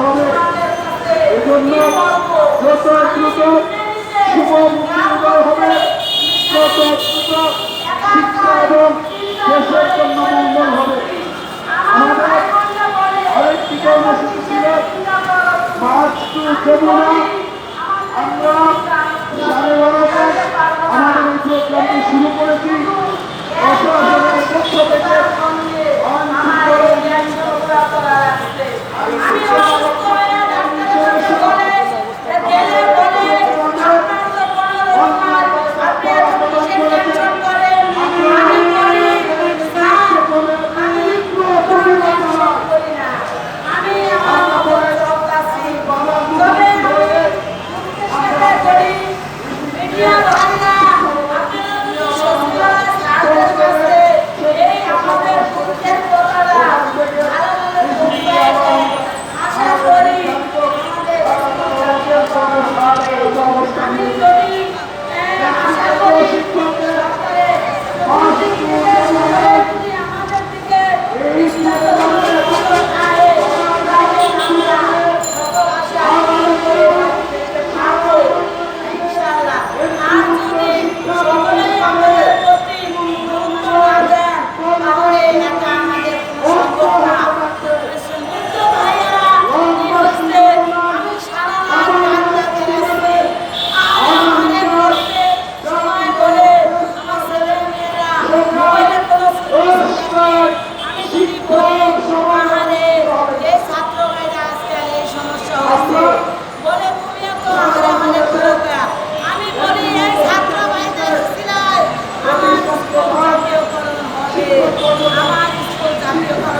হবে এজন্য যত দ্রুত শুভ উদয় হবে তত দ্রুত শিক্ষা এবং দেশের জন্য মঙ্গল হবে আরেকটি কর্মসূচি ছিল মার্চ টু যমুনা আমরা সাড়ে বারো